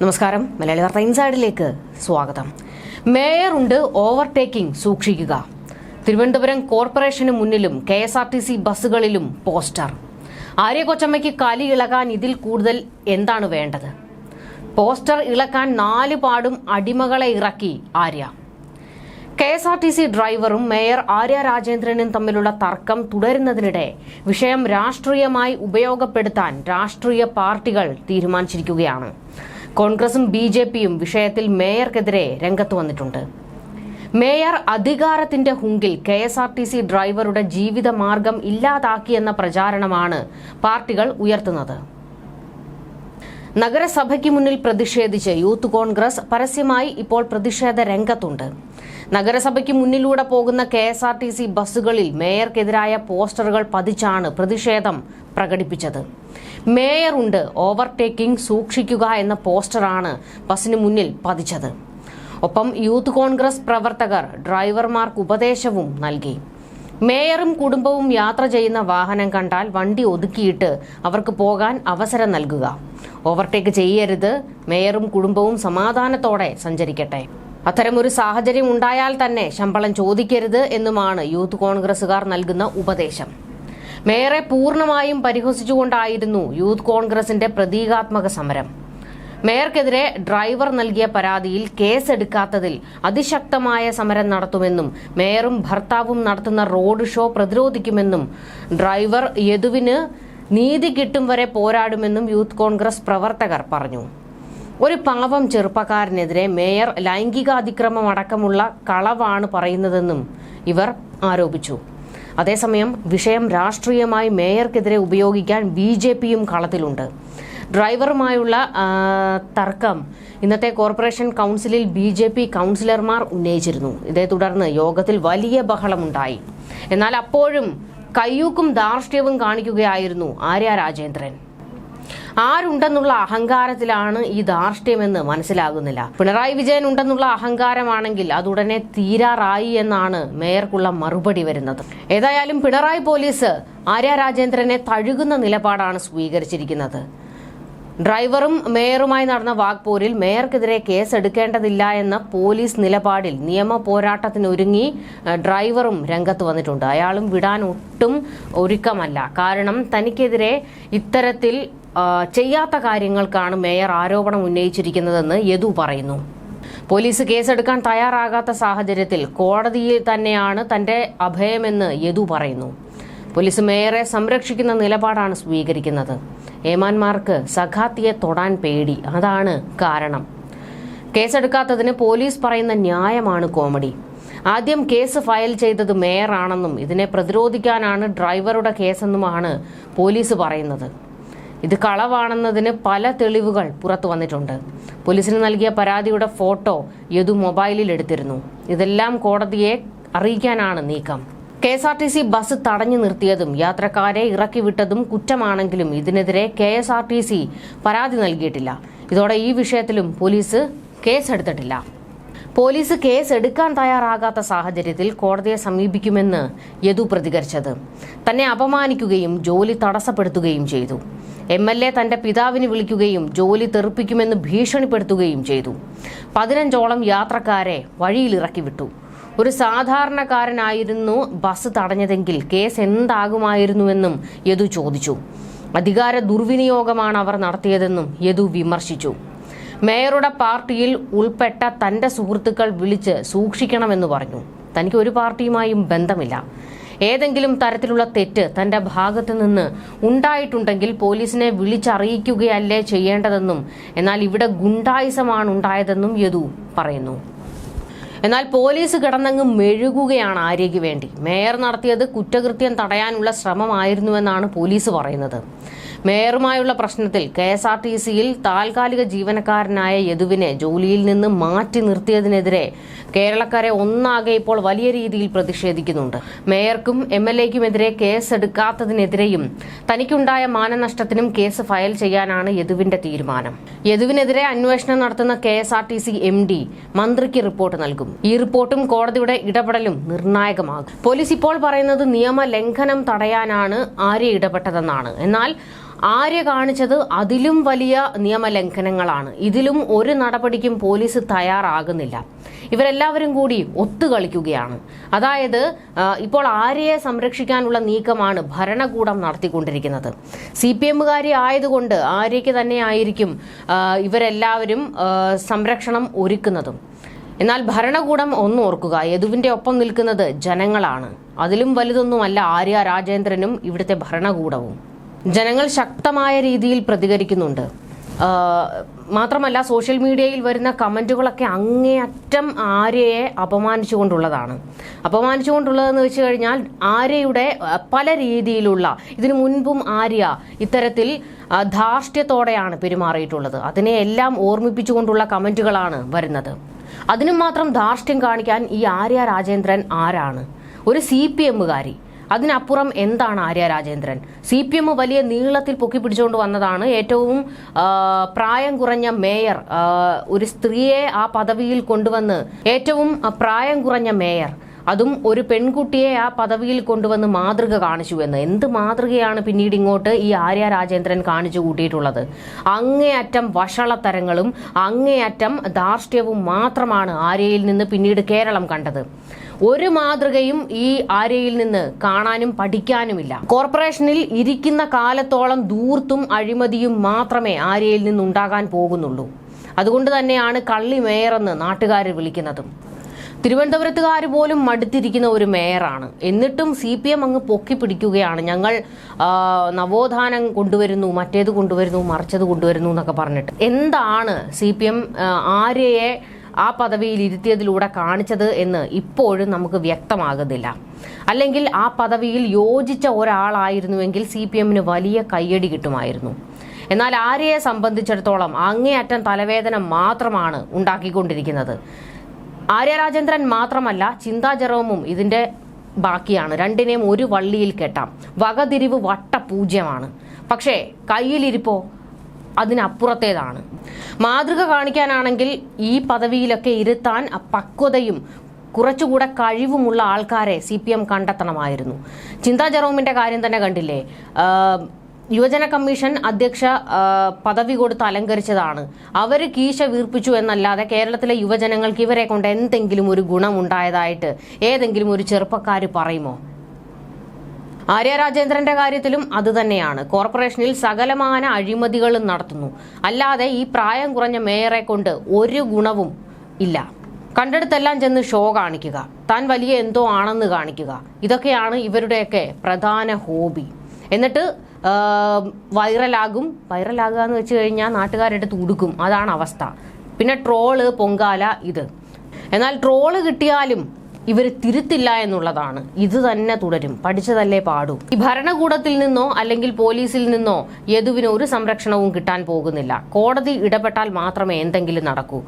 നമസ്കാരം. മലയാളി വാർത്ത ഇൻസൈഡിലേക്ക് സ്വാഗതം. മേയർ ഉണ്ട് ഓവർടേക്കിംഗ് സൂക്ഷിക്കുക. തിരുവനന്തപുരം കോർപ്പറേഷന് മുന്നിലും K S R T C ബസ്സുകളിലും poster. Arya കൊച്ചമ്മയ്ക്ക് കലി ഇളകാൻ ഇതിൽ കൂടുതൽ എന്താണ് വേണ്ടത്? പോസ്റ്റർ ഇളക്കാൻ നാല് പാടും അടിമകളെ ഇറക്കി Arya. K S R T C ഡ്രൈവറും മേയർ ആര്യ രാജേന്ദ്രനും തമ്മിലുള്ള തർക്കം തുടരുന്നതിനിടെ വിഷയം രാഷ്ട്രീയമായി ഉപയോഗപ്പെടുത്താൻ രാഷ്ട്രീയ പാർട്ടികൾ തീരുമാനിച്ചിരിക്കുകയാണ്. കോൺഗ്രസും ബി ജെ പിയും വിഷയത്തിൽ മേയർക്കെതിരെ രംഗത്ത് വന്നിട്ടുണ്ട്. മേയർ അധികാരത്തിന്റെ ഹുങ്കിൽ K S R T C ഡ്രൈവറുടെ ജീവിതമാർഗം ഇല്ലാതാക്കിയെന്ന പ്രചാരണമാണ് പാർട്ടികൾ ഉയർത്തുന്നത്. നഗരസഭയ്ക്ക് മുന്നിൽ പ്രതിഷേധിച്ച് യൂത്ത് കോൺഗ്രസ് പരസ്യമായി ഇപ്പോൾ പ്രതിഷേധ രംഗത്തുണ്ട്. നഗരസഭയ്ക്ക് മുന്നിലൂടെ പോകുന്ന K S R T C ബസ്സുകളിൽ മേയർക്കെതിരായ പോസ്റ്ററുകൾ പതിച്ചാണ് പ്രതിഷേധം പ്രകടിപ്പിച്ചത്. മേയർ ഉണ്ട് ഓവർടേക്കിംഗ് സൂക്ഷിക്കുക എന്ന പോസ്റ്ററാണ് ബസ്സിന് മുന്നിൽ പതിച്ചത്. ഒപ്പം യൂത്ത് കോൺഗ്രസ് പ്രവർത്തകർ ഡ്രൈവർമാർക്ക് ഉപദേശവും നൽകി. മേയറും കുടുംബവും യാത്ര ചെയ്യുന്ന വാഹനം കണ്ടാൽ വണ്ടി ഒതുക്കിയിട്ട് അവർക്ക് പോകാൻ അവസരം നൽകുക. ഓവർടേക്ക് ചെയ്യരുത് മേയറും കുടുംബവും സമാധാനത്തോടെ സഞ്ചരിക്കട്ടെ. അത്തരമൊരു സാഹചര്യം ഉണ്ടായാൽ തന്നെ ശമ്പളം ചോദിക്കരുത് എന്നുമാണ് യൂത്ത് കോൺഗ്രസുകാർ നൽകുന്ന ഉപദേശം. മേയറെ പൂർണമായും പരിഹസിച്ചുകൊണ്ടായിരുന്നു യൂത്ത് കോൺഗ്രസിന്റെ പ്രതീകാത്മക സമരം. മേയർക്കെതിരെ ഡ്രൈവർ നൽകിയ പരാതിയിൽ കേസെടുക്കാത്തതിൽ അതിശക്തമായ സമരം നടത്തുമെന്നും മേയറും ഭർത്താവും നടത്തുന്ന റോഡ് ഷോ പ്രതിരോധിക്കുമെന്നും ഡ്രൈവർ യദുവിന് നീതി കിട്ടും വരെ പോരാടുമെന്നും യൂത്ത് കോൺഗ്രസ് പ്രവർത്തകർ പറഞ്ഞു. ഒരു പാവം ചെറുപ്പക്കാരനെതിരെ മേയർ ലൈംഗികാതിക്രമം അടക്കമുള്ള കളവാണ് പറയുന്നതെന്നും ഇവർ ആരോപിച്ചു. അതേസമയം വിഷയം രാഷ്ട്രീയമായി മേയർക്കെതിരെ ഉപയോഗിക്കാൻ ബി ജെ പിയും കളത്തിലുണ്ട്. ഡ്രൈവറുമായുള്ള തർക്കം ഇന്നത്തെ കോർപ്പറേഷൻ കൗൺസിലിൽ ബി ജെ പി കൗൺസിലർമാർ ഉന്നയിച്ചിരുന്നു. ഇതേ തുടർന്ന് യോഗത്തിൽ വലിയ ബഹളമുണ്ടായി. എന്നാൽ അപ്പോഴും കയ്യൂക്കും ധാർഷ്ട്യവും കാണിക്കുകയായിരുന്നു ആര്യ രാജേന്ദ്രൻ. ആരുണ്ടെന്നുള്ള അഹങ്കാരത്തിലാണ് ഈ ധാർഷ്ട്യമെന്ന് മനസ്സിലാകുന്നില്ല. പിണറായി വിജയൻ ഉണ്ടെന്നുള്ള അഹങ്കാരമാണെങ്കിൽ അതുടനെ തീരാറായി എന്നാണ് മേയർക്കുള്ള മറുപടി വരുന്നത്. ഏതായാലും പിണറായി പോലീസ് ആര്യ രാജേന്ദ്രനെ തഴുകുന്ന നിലപാടാണ് സ്വീകരിച്ചിരിക്കുന്നത്. ഡ്രൈവറും മേയറുമായി നടന്ന വാക്പോരിൽ മേയർക്കെതിരെ കേസെടുക്കേണ്ടതില്ല എന്ന പോലീസ് നിലപാടിൽ നിയമ പോരാട്ടത്തിനൊരുങ്ങി ഡ്രൈവറും രംഗത്ത് വന്നിട്ടുണ്ട്. അയാളും വിടാൻ ഒട്ടും ഒരുക്കമല്ല. കാരണം തനിക്കെതിരെ ഇത്തരത്തിൽ ചെയ്യാത്ത കാര്യങ്ങൾക്കാണ് മേയർ ആരോപണം ഉന്നയിച്ചിരിക്കുന്നതെന്ന് യദു പറയുന്നു. പോലീസ് കേസെടുക്കാൻ തയ്യാറാകാത്ത സാഹചര്യത്തിൽ കോടതിയിൽ തന്നെയാണ് തന്റെ അഭയമെന്ന് യദു പറയുന്നു. പോലീസ് മേയറെ സംരക്ഷിക്കുന്ന നിലപാടാണ് സ്വീകരിക്കുന്നത്. ഏമാന്മാർക്ക് സഖാത്തിയെ തൊടാൻ പേടി അതാണ് കാരണം. കേസെടുക്കാത്തതിന് പോലീസ് പറയുന്ന ന്യായമാണ് കോമഡി. ആദ്യം കേസ് ഫയൽ ചെയ്തത് മേയറാണെന്നും ഇതിനെ പ്രതിരോധിക്കാനാണ് ഡ്രൈവറുടെ കേസെന്നുമാണ് പോലീസ് പറയുന്നത്. ഇത് കളവാണെന്നതിന് പല തെളിവുകൾ പുറത്തു വന്നിട്ടുണ്ട്. പോലീസിന് നൽകിയ പരാതിയുടെ ഫോട്ടോ യദു മൊബൈലിൽ എടുത്തിരുന്നു. ഇതെല്ലാം കോടതിയെ അറിയിക്കാനാണ് നീക്കം. K S R T C bus തടഞ്ഞു നിർത്തിയതും യാത്രക്കാരെ ഇറക്കി വിട്ടതും കുറ്റമാണെങ്കിലും ഇതിനെതിരെ K S R T C പരാതി നൽകിയിട്ടില്ല. ഇതോടെ ഈ വിഷയത്തിലും പോലീസ് കേസെടുത്തിട്ടില്ല. പോലീസ് കേസ് എടുക്കാൻ തയ്യാറാകാത്ത സാഹചര്യത്തിൽ കോടതിയെ സമീപിക്കുമെന്ന് യദു പ്രതികരിച്ചത്. തന്നെ അപമാനിക്കുകയും ജോലി തടസ്സപ്പെടുത്തുകയും ചെയ്തു. എം എൽ എ തന്റെ പിതാവിന് വിളിക്കുകയും ജോലി തെറിപ്പിക്കുമെന്ന് ഭീഷണിപ്പെടുത്തുകയും ചെയ്തു. പതിനഞ്ചോളം യാത്രക്കാരെ വഴിയിലിറക്കി വിട്ടു ഒരു സാധാരണക്കാരനായിരുന്നു ബസ് തടഞ്ഞതെങ്കിൽ കേസ് എന്താകുമായിരുന്നുവെന്നും യദു ചോദിച്ചു. അധികാര ദുർവിനിയോഗമാണ് അവർ നടത്തിയതെന്നും യദു വിമർശിച്ചു. മേയറുടെ പാർട്ടിയിൽ ഉൾപ്പെട്ട തന്റെ സുഹൃത്തുക്കൾ വിളിച്ച് സൂക്ഷിക്കണമെന്ന് പറഞ്ഞു. തനിക്ക് ഒരു പാർട്ടിയുമായും ബന്ധമില്ല. ഏതെങ്കിലും തരത്തിലുള്ള തെറ്റ് തന്റെ ഭാഗത്തു നിന്ന് ഉണ്ടായിട്ടുണ്ടെങ്കിൽ പോലീസിനെ വിളിച്ചറിയിക്കുകയല്ലേ ചെയ്യേണ്ടതെന്നും എന്നാൽ ഇവിടെ ഗുണ്ടായിസമാണ് ഉണ്ടായതെന്നും യദു പറയുന്നു. എന്നാൽ പോലീസ് കിടന്നങ്ങ് മെഴുകുകയാണ് ആര്യയ്ക്ക് വേണ്ടി. മേയർ നടത്തിയത് കുറ്റകൃത്യം തടയാനുള്ള ശ്രമമായിരുന്നുവെന്നാണ് പോലീസ് പറയുന്നത്. മേയറുമായുള്ള പ്രശ്നത്തിൽ കെ എസ് ആർ ടി സിയിൽ താൽക്കാലിക ജീവനക്കാരനായ യദുവിനെ ജോലിയിൽ നിന്ന് മാറ്റി നിർത്തിയതിനെതിരെ കേരളക്കാരെ ഒന്നാകെ ഇപ്പോൾ വലിയ രീതിയിൽ പ്രതിഷേധിക്കുന്നുണ്ട്. മേയർക്കും എം എൽ എക്കുമെതിരെ കേസ് എടുക്കാത്തതിനെതിരെയും തനിക്കുണ്ടായ മാനനഷ്ടത്തിനും കേസ് ഫയൽ ചെയ്യാനാണ് യദുവിന്റെ തീരുമാനം. യദുവിനെതിരെ അന്വേഷണം നടത്തുന്ന K S R T C M D മന്ത്രിക്ക് റിപ്പോർട്ട് നൽകും. ഈ റിപ്പോർട്ടും കോടതിയുടെ ഇടപെടലും നിർണായകമാകും. പോലീസ് ഇപ്പോൾ പറയുന്നത് നിയമലംഘനം തടയാനാണ് ആര്യ ഇടപെട്ടതെന്നാണ്. എന്നാൽ ആര്യ കാണിച്ചത് അതിലും വലിയ നിയമലംഘനങ്ങളാണ്. ഇതിലും ഒരു നടപടിക്കും പോലീസ് തയ്യാറാകുന്നില്ല. ഇവരെല്ലാവരും കൂടി ഒത്തുകളിക്കുകയാണ്. അതായത് ഇപ്പോൾ ആര്യയെ സംരക്ഷിക്കാനുള്ള നീക്കമാണ് ഭരണകൂടം നടത്തിക്കൊണ്ടിരിക്കുന്നത്. സി പി എമ്മുകാരി ആയതുകൊണ്ട് ആര്യയ്ക്ക് തന്നെ ആയിരിക്കും ആ, ഇവരെല്ലാവരും സംരക്ഷണം ഒരുക്കുന്നതും. എന്നാൽ ഭരണകൂടം ഒന്ന് ഓർക്കുക യദുവിന്റെ ഒപ്പം നിൽക്കുന്നത് ജനങ്ങളാണ്. അതിലും വലുതൊന്നുമല്ല ആര്യ രാജേന്ദ്രനും ഇവിടുത്തെ ഭരണകൂടവും. ജനങ്ങൾ ശക്തമായ രീതിയിൽ പ്രതികരിക്കുന്നുണ്ട്. മാത്രമല്ല സോഷ്യൽ മീഡിയയിൽ വരുന്ന കമന്റുകളൊക്കെ അങ്ങേയറ്റം ആര്യയെ അപമാനിച്ചുകൊണ്ടുള്ളതാണ്. അപമാനിച്ചുകൊണ്ടുള്ളതെന്ന് വെച്ച് കഴിഞ്ഞാൽ ആര്യയുടെ പല രീതിയിലുള്ള ഇതിനു മുൻപും ആര്യ ഇത്തരത്തിൽ ധാർഷ്ട്യത്തോടെയാണ് പെരുമാറിയിട്ടുള്ളത്. അതിനെ എല്ലാം ഓർമ്മിപ്പിച്ചുകൊണ്ടുള്ള കമന്റുകളാണ് വരുന്നത്. അതിനും മാത്രം ധാർഷ്ട്യം കാണിക്കാൻ ഈ ആര്യ രാജേന്ദ്രൻ ആരാണ്? ഒരു സി പി എമ്മുകാരി. അതിനപ്പുറം എന്താണ് Arya Rajendran? C P M വലിയ നീളത്തിൽ പൊക്കി പിടിച്ചുകൊണ്ട് വന്നതാണ്. ഏറ്റവും പ്രായം കുറഞ്ഞ മേയർ ഒരു സ്ത്രീയെ ആ പദവിയിൽ കൊണ്ടുവന്ന് ഏറ്റവും പ്രായം കുറഞ്ഞ മേയർ അതും ഒരു പെൺകുട്ടിയെ ആ പദവിയിൽ കൊണ്ടുവന്ന് മാതൃക കാണിച്ചു എന്ന്. എന്ത് മാതൃകയാണ് പിന്നീട് ഇങ്ങോട്ട് ഈ ആര്യ രാജേന്ദ്രൻ കാണിച്ചു കൂട്ടിയിട്ടുള്ളത്? അങ്ങേയറ്റം വഷളത്തരങ്ങളും അങ്ങേയറ്റം ധാർഷ്ട്യവും മാത്രമാണ് ആര്യയിൽ നിന്ന് പിന്നീട് കേരളം കണ്ടത്. ഒരു മാതൃകയും ഈ ആര്യയിൽ നിന്ന് കാണാനും പഠിക്കാനുമില്ല. കോർപ്പറേഷനിൽ ഇരിക്കുന്ന കാലത്തോളം ദൂർത്തും അഴിമതിയും മാത്രമേ ആര്യയിൽ നിന്നുണ്ടാകാൻ പോകുന്നുള്ളൂ. അതുകൊണ്ട് തന്നെയാണ് കള്ളി മേയറെന്ന് നാട്ടുകാർ വിളിക്കുന്നതും. തിരുവനന്തപുരത്തുകാർ പോലും മടുത്തിരിക്കുന്ന ഒരു മേയറാണ്. എന്നിട്ടും സി പി എം അങ്ങ് പൊക്കി പിടിക്കുകയാണ്. ഞങ്ങൾ നവോത്ഥാനം കൊണ്ടുവരുന്നു മറ്റേത് കൊണ്ടുവരുന്നു മറിച്ചത് കൊണ്ടുവരുന്നു എന്നൊക്കെ പറഞ്ഞിട്ട്. എന്താണ് സി പി എം ആര്യയെ ആ പദവിയിൽ ഇരുത്തിയതിലൂടെ കാണിച്ചത് എന്ന് ഇപ്പോഴും നമുക്ക് വ്യക്തമാകുന്നില്ല. അല്ലെങ്കിൽ ആ പദവിയിൽ യോജിച്ച ഒരാളായിരുന്നുവെങ്കിൽ സി പി എമ്മിന് വലിയ കയ്യടി കിട്ടുമായിരുന്നു. എന്നാൽ ആര്യയെ സംബന്ധിച്ചിടത്തോളം അങ്ങേയറ്റം തലവേദന മാത്രമാണ് ഉണ്ടാക്കിക്കൊണ്ടിരിക്കുന്നത്. ആര്യരാജേന്ദ്രൻ മാത്രമല്ല ചിന്താ ഇതിന്റെ ബാക്കിയാണ്. രണ്ടിനെയും ഒരു വള്ളിയിൽ കെട്ടാം. വകതിരിവ് വട്ടപൂജ്യമാണ്. പക്ഷേ കയ്യിലിരിപ്പോ? അതിനപ്പുറത്തേതാണ്. മാതൃക കാണിക്കാനാണെങ്കിൽ ഈ പദവിയിലൊക്കെ ഇരുത്താൻ പക്വതയും കുറച്ചുകൂടെ കഴിവുമുള്ള ആൾക്കാരെ സി പി എം കണ്ടെത്തണമായിരുന്നു. ചിന്താ ജെറോമിന്റെ കാര്യം തന്നെ കണ്ടില്ലേ? യുവജന കമ്മീഷൻ അധ്യക്ഷ പദവി കൊടുത്ത് അലങ്കരിച്ചതാണ്. അവർ കീശ വീർപ്പിച്ചു എന്നല്ലാതെ കേരളത്തിലെ യുവജനങ്ങൾക്ക് ഇവരെ കൊണ്ട് എന്തെങ്കിലും ഒരു ഗുണമുണ്ടായതായിട്ട് ഏതെങ്കിലും ഒരു ചെറുപ്പക്കാർ പറയുമോ? ആര്യ രാജേന്ദ്രന്റെ കാര്യത്തിലും അതുതന്നെയാണ് കോർപ്പറേഷനിൽ സകലമാന അഴിമതികളും നടത്തുന്നു. അല്ലാതെ ഈ പ്രായം കുറഞ്ഞ മേയറെ കൊണ്ട് ഒരു ഗുണവും ഇല്ല. കണ്ടെടുത്തെല്ലാം ചെന്ന് ഷോ കാണിക്കുക. താൻ വലിയ എന്തോ ആണെന്ന് കാണിക്കുക. ഇതൊക്കെയാണ് ഇവരുടെയൊക്കെ പ്രധാന ഹോബി. എന്നിട്ട് വൈറലാകും. വൈറലാകുക എന്ന് വെച്ച് കഴിഞ്ഞാൽ നാട്ടുകാരെടുത്ത് ഉടുക്കും. അതാണ് അവസ്ഥ. പിന്നെ ട്രോൾ പൊങ്കാല ഇത്. എന്നാൽ ട്രോൾ കിട്ടിയാലും ഇവർ തിരുത്തില്ല എന്നുള്ളതാണ്. ഇത് തന്നെ തുടരും. പഠിച്ചതല്ലേ പാടൂ. ഈ ഭരണകൂടത്തിൽ നിന്നോ അല്ലെങ്കിൽ പോലീസിൽ നിന്നോ യദുവിന് ഒരു സംരക്ഷണവും കിട്ടാൻ പോകുന്നില്ല. കോടതി ഇടപെട്ടാൽ മാത്രമേ എന്തെങ്കിലും നടക്കൂ.